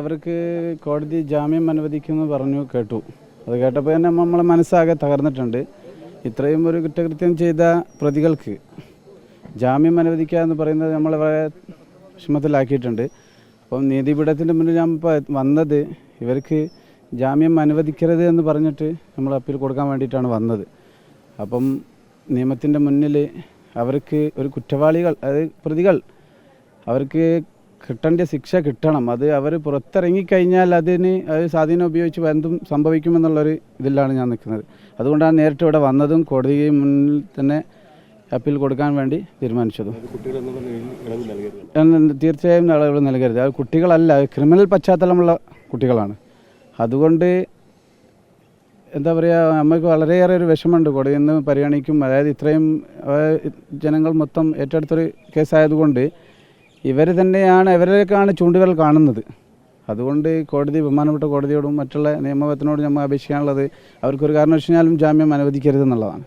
അവർക്ക് കോടതി ജാമ്യം അനുവദിക്കുമെന്ന് പറഞ്ഞു കേട്ടു. അത് കേട്ടപ്പോൾ തന്നെ നമ്മളെ മനസ്സാകെ തകർന്നിട്ടുണ്ട്. ഇത്രയും ഒരു കുറ്റകൃത്യം ചെയ്ത പ്രതികൾക്ക് ജാമ്യം അനുവദിക്കുക എന്ന് പറയുന്നത് നമ്മളെ വളരെ വിഷമത്തിലാക്കിയിട്ടുണ്ട്. അപ്പം നീതിപീഠത്തിന്റെ മുന്നിൽ ഞാൻ വന്നത് ഇവർക്ക് ജാമ്യം അനുവദിക്കരുത് എന്ന് പറഞ്ഞിട്ട് നമ്മൾ അപ്പീൽ കൊടുക്കാൻ വേണ്ടിയിട്ടാണ് വന്നത്. അപ്പം നിയമത്തിന്റെ മുന്നിൽ അവർക്ക് ഒരു കുറ്റവാളികൾ അതായത് പ്രതികൾ അവർക്ക് കിട്ടേണ്ട ശിക്ഷ കിട്ടണം. അത് അവർ പുറത്തിറങ്ങിക്കഴിഞ്ഞാൽ അതിന് അത് സ്വാധീനം ഉപയോഗിച്ച് എന്തും സംഭവിക്കുമെന്നുള്ളൊരു ഇതിലാണ് ഞാൻ നിൽക്കുന്നത്. അതുകൊണ്ടാണ് നേരിട്ട് ഇവിടെ വന്നതും കോടതി മുന്നിൽ തന്നെ അപ്പീൽ കൊടുക്കാൻ വേണ്ടി തീരുമാനിച്ചതും. നിലയിൽ ഇളവ് നൽകരുത്. തീർച്ചയായും അത് കുട്ടികളല്ല ക്രിമിനൽ പശ്ചാത്തലമുള്ള കുട്ടികളാണ്. അതുകൊണ്ട് എന്താ പറയുക നമുക്ക് വളരെയേറെ ഒരു വിഷമമുണ്ട് കോടതി എന്ന് പരിഗണിക്കും. അതായത് ഇത്രയും ജനങ്ങൾ മൊത്തം ഏറ്റെടുത്തൊരു കേസായതുകൊണ്ട് ഇവർ തന്നെയാണ് ഇവരേക്കാണ് ചൂണ്ടുകൾ കാണുന്നത്. അതുകൊണ്ട് കോടതി ബഹുമാനപ്പെട്ട കോടതിയോടും മറ്റുള്ള നിയമത്തിനോടും നമ്മൾ അപേക്ഷിക്കാനുള്ളത് അവർക്കൊരു കാരണവശാലും ജാമ്യം അനുവദിക്കരുതെന്നുള്ളതാണ്.